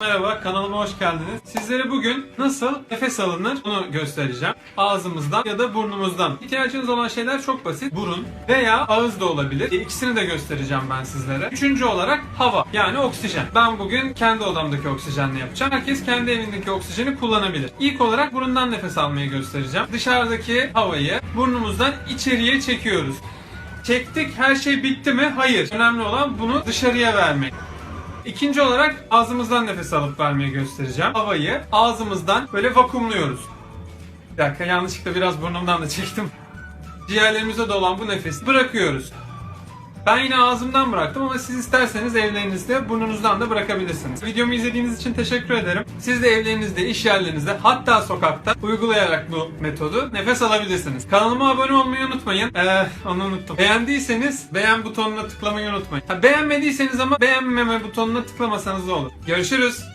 Merhaba, kanalıma hoş geldiniz. Sizlere bugün nasıl nefes alınır bunu göstereceğim. Ağzımızdan ya da burnumuzdan. İhtiyacınız olan şeyler çok basit. Burun veya ağız da olabilir. İkisini de göstereceğim ben sizlere. Üçüncü olarak hava yani oksijen. Ben bugün kendi odamdaki oksijenle yapacağım. Herkes kendi evindeki oksijeni kullanabilir. İlk olarak burundan nefes almayı göstereceğim. Dışarıdaki havayı burnumuzdan içeriye çekiyoruz. Çektik her şey bitti mi? Hayır. Önemli olan bunu dışarıya vermek. İkinci olarak ağzımızdan nefes alıp vermeyi göstereceğim. Havayı ağzımızdan böyle vakumluyoruz. Bir dakika yanlışlıkla biraz burnumdan da çektim. Ciğerlerimize dolan bu nefesi bırakıyoruz. Ben yine ağzımdan bıraktım ama siz isterseniz evlerinizde burnunuzdan da bırakabilirsiniz. Videomu izlediğiniz için teşekkür ederim. Siz de evlerinizde, iş yerlerinizde hatta sokakta uygulayarak bu metodu nefes alabilirsiniz. Kanalıma abone olmayı unutmayın. Ee, onu unuttum. Beğendiyseniz beğen butonuna tıklamayı unutmayın. Ha, beğenmediyseniz ama beğenmeme butonuna tıklamasanız da olur. Görüşürüz.